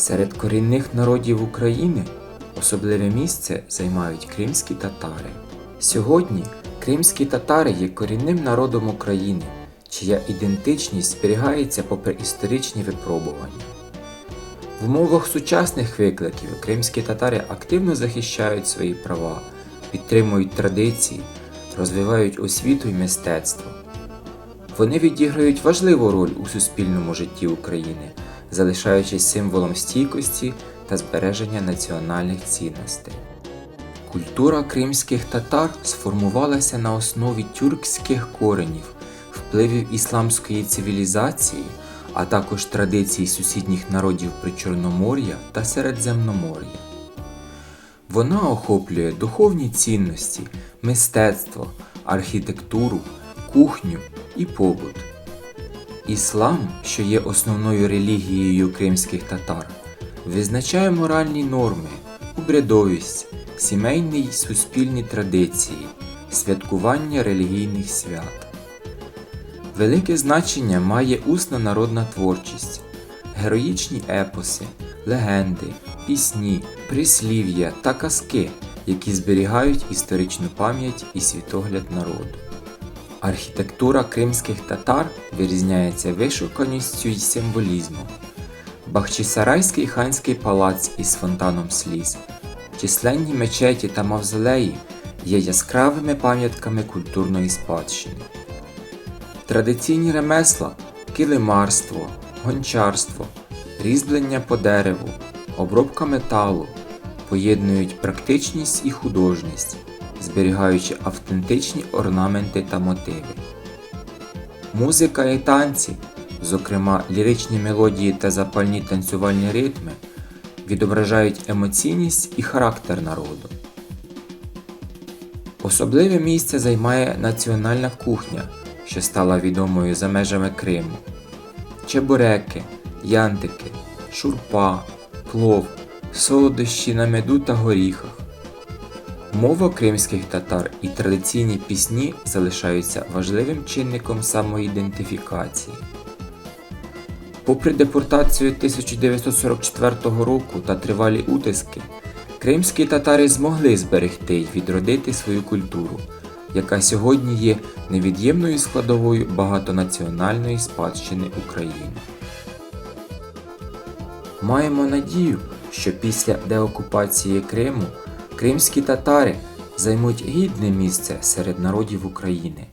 Серед корінних народів України особливе місце займають кримські татари. Сьогодні кримські татари є корінним народом України, чия ідентичність зберігається попри історичні випробування. В умовах сучасних викликів кримські татари активно захищають свої права, підтримують традиції, розвивають освіту і мистецтво. Вони відіграють важливу роль у суспільному житті України, залишаючись символом стійкості та збереження національних цінностей. Культура кримських татар сформувалася на основі тюркських коренів, впливів ісламської цивілізації, а також традицій сусідніх народів Причорномор'я та Середземномор'я. Вона охоплює духовні цінності, мистецтво, архітектуру, кухню і побут. Іслам, що є основною релігією кримських татар, визначає моральні норми, обрядовість, сімейні й суспільні традиції, святкування релігійних свят. Велике значення має усна народна творчість, героїчні епоси, легенди, пісні, прислів'я та казки, які зберігають історичну пам'ять і світогляд народу. Архітектура кримських татар вирізняється вишуканістю й символізмом. Бахчисарайський ханський палац із фонтаном сліз, численні мечеті та мавзолеї є яскравими пам'ятками культурної спадщини. Традиційні ремесла килимарство, гончарство, різьблення по дереву, обробка металу поєднують практичність і художність, зберігаючи автентичні орнаменти та мотиви. Музика і танці, зокрема ліричні мелодії та запальні танцювальні ритми, відображають емоційність і характер народу. Особливе місце займає національна кухня, що стала відомою за межами Криму. Чебуреки, янтики, шурпа, плов, солодощі на меду та горіхах. Мова кримських татар і традиційні пісні залишаються важливим чинником самоідентифікації. Попри депортацію 1944 року та тривалі утиски, кримські татари змогли зберегти й відродити свою культуру, яка сьогодні є невід'ємною складовою багатонаціональної спадщини України. Маємо надію, що після деокупації Криму кримські татари займуть гідне місце серед народів України